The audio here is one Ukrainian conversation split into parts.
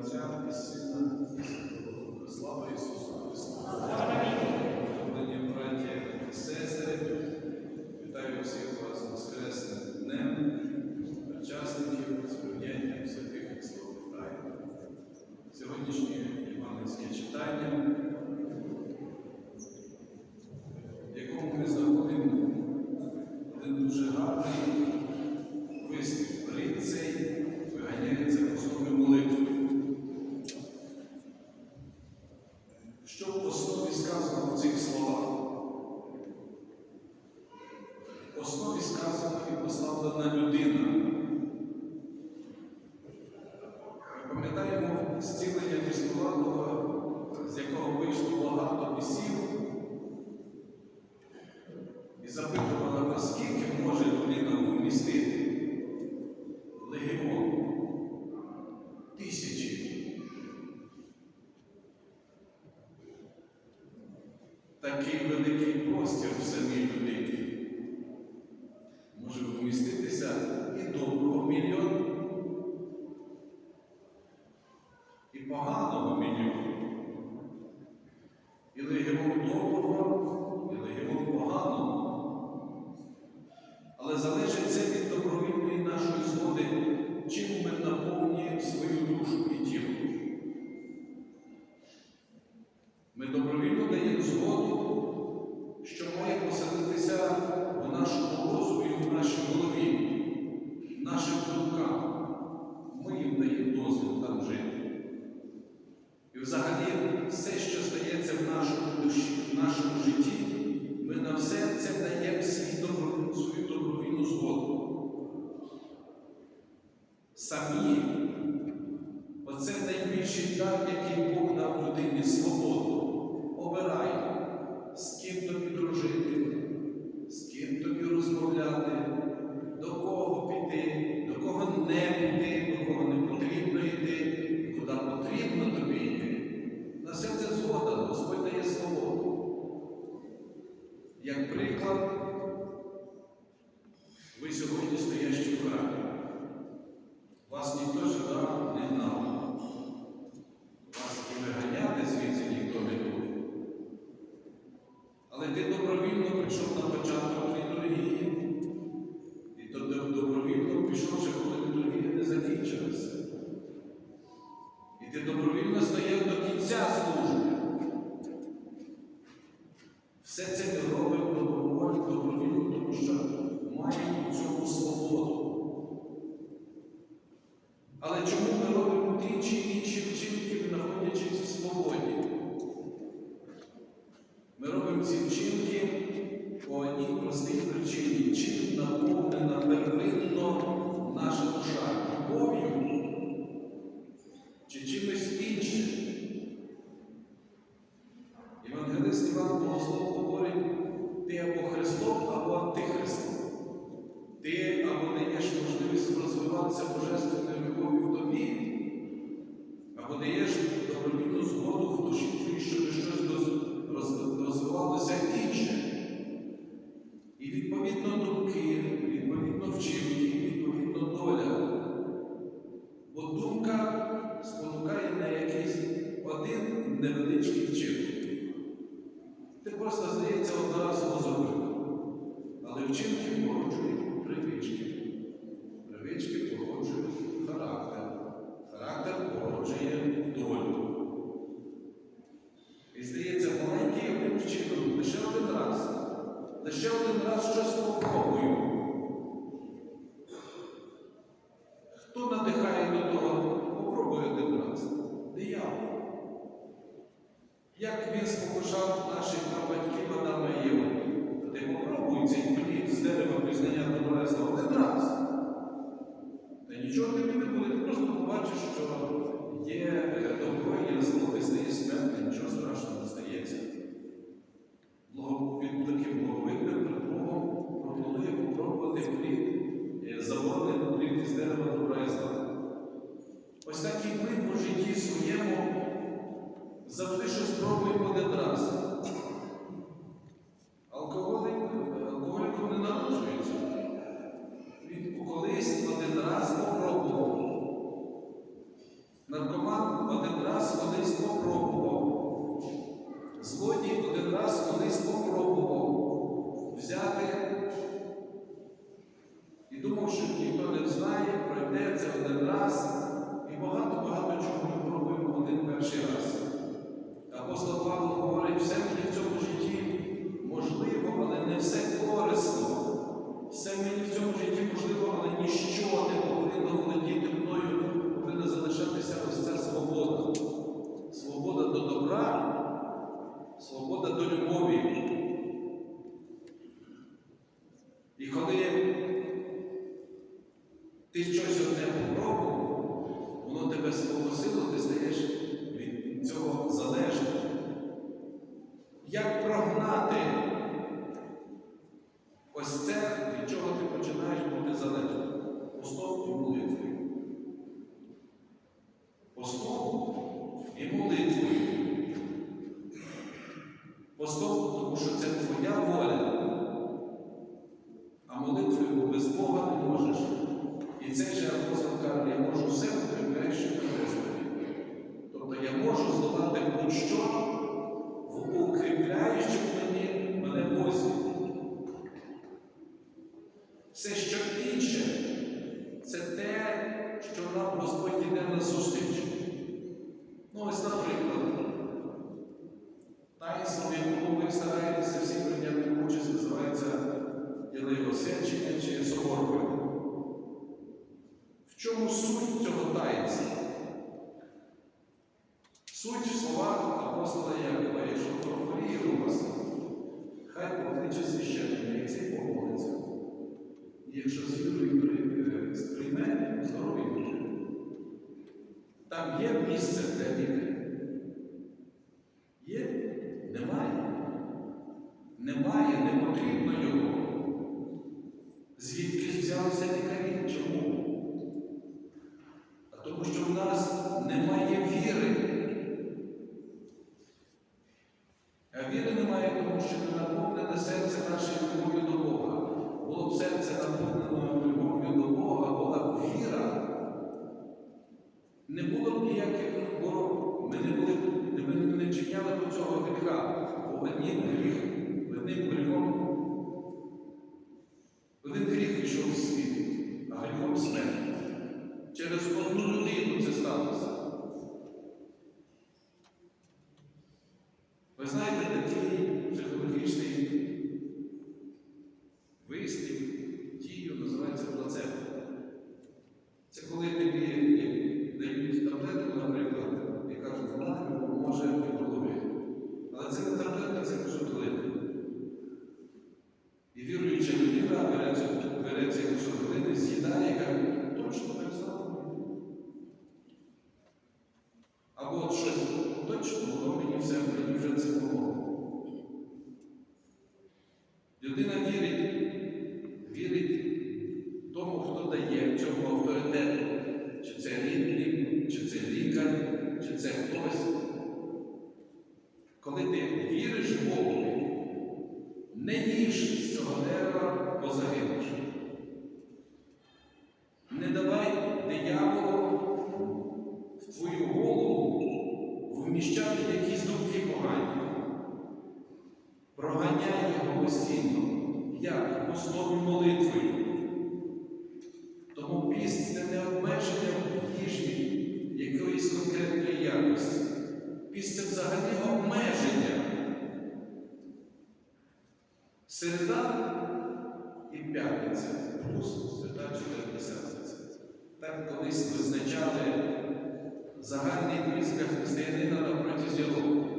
Отця і Сина, і Святого Духа. Слава Ісусу Христу! Дорогі браті і сестри, вітаю всіх вас Воскресним днем, учасників сприйняття, святих і слов Сьогоднішнє іванське читання. такий великий простір в самій людині. слова апостола Якова, якщо прохворіє у вас, хай покличе священника і цей помолиться. І якщо з вірою е, сприйме, здоровий буде. Там є місце для віри. Є? Немає. Немає, не потрібно його. його смерть. Через одну людину це сталося. Ви знаєте, такий психологічний охороняє його постійно, як постою молитвою. Тому піст це не обмеження в їжі якоїсь конкретної якості. Піст це взагалі обмеження. Середа і п'ятниця плюс середа 14. Так колись визначали загальний піст для християнина на протязі року.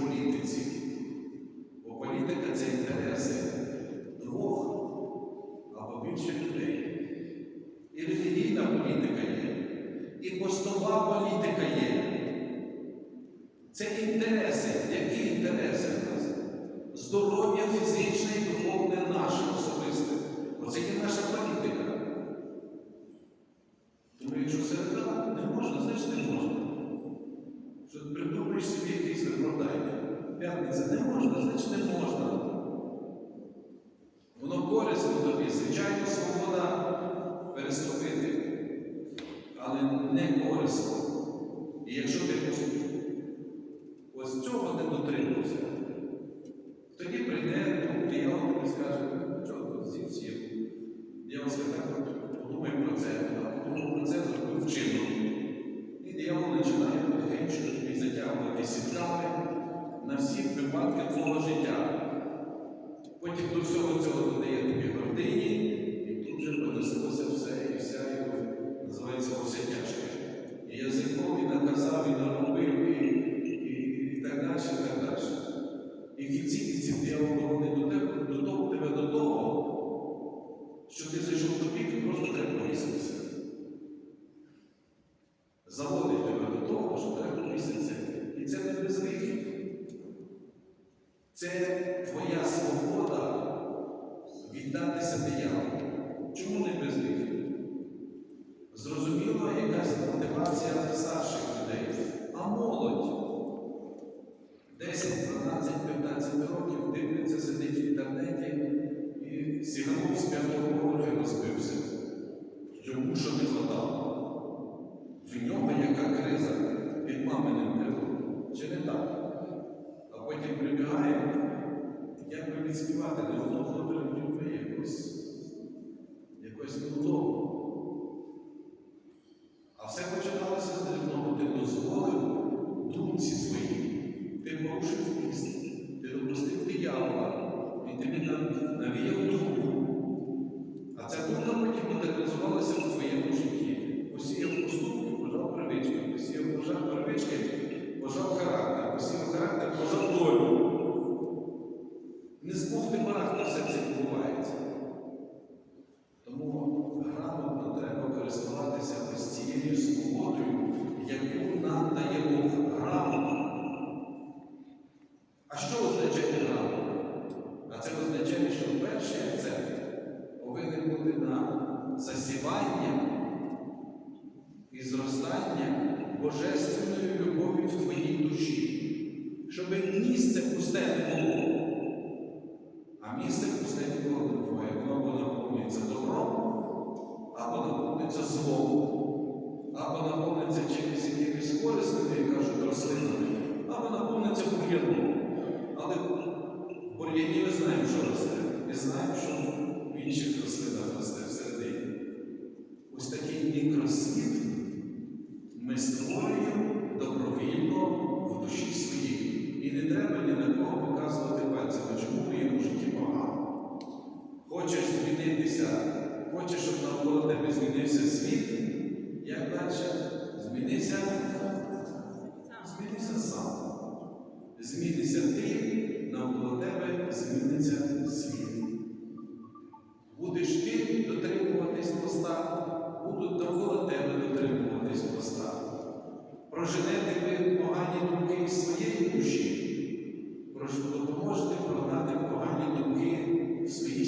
Політиці. Бо політика це інтереси двох або більше людей. І релігійна політика є, і постова політика є. Це інтереси. Які інтереси в нас? Здоров'я фізичне і духовне наше особисте. Оце є наша політика. Тому якщо середа не можна, значить не можна. Що ти придумаєш собі якісь виправдання. П'ятниця не можна, значить не можна. Воно корисно тобі, звичайно, свобода переступити, але не корисно. І якщо ти ось- ось цього не дотримався, тоді прийде тут диявол і скаже, що тут зі всім. Диявол скаже, так, от подумай про це, так, подумай про це, зробив вчинок. І диявол починає потихеньку тобі затягувати сітками на всі випадки твого життя. Потім до всього цього додає тобі гордині, і тут вже понеслося все, і вся його називається все тяжке. І язиком, і наказав, і наробив, і, і, і так далі, і так далі. І в кінці кінців диявол не до тебе, до того, тебе до того, що ти зайшов в тупік і просто треба повіситися. Заводить тебе до того, що треба повіситися. І це не без гріхів. Це твоя свобода віддатися дияволу. Чому не без гріхів? Зрозуміла якась мотивація старших людей, а молодь 10, 12, 15 років дивляться, сидить в інтернеті і сіганув з п'ятого поверху і розбився. Йому що не хватало. В нього яка криза під маминим крилом. Чи не так? fate l'uomo contro il de Deus. E questo tutto Не змог ти барахти, все це відбувається. Тому грамотно треба користуватися ось цією свободою, яку нам дає Бог грамотно. А що означає грамотно? А це означає, що перший акцент повинен бути на засівання і зростання божественної любові в твоїй душі, щоб місце пусте не було. А місце ніколи не. Воно або наповнюється добром, або наповнюється злом, або наповнюється чимось якимось корисними, як кажуть, рослинами, або наповнюється бур'яном. Але в бур'яні ми знаємо, що росте. І знаємо, що в інших рослинах росте всередині. Ось такий мікросвіт ми створюємо добровільно в душі своїй. І не треба ні на кого показувати пальцями, чому в моєму житті погано. Хочеш змінитися, хочеш, щоб навколо тебе змінився світ, як далі? Змінися, змінися сам. Змінися ти, навколо тебе зміниться світ. Будеш ти дотримуватись поста, будуть навколо тебе дотримуватись поста. Проженете ви погані думки із своєї душі, допоможете прогнати погані думки в своїй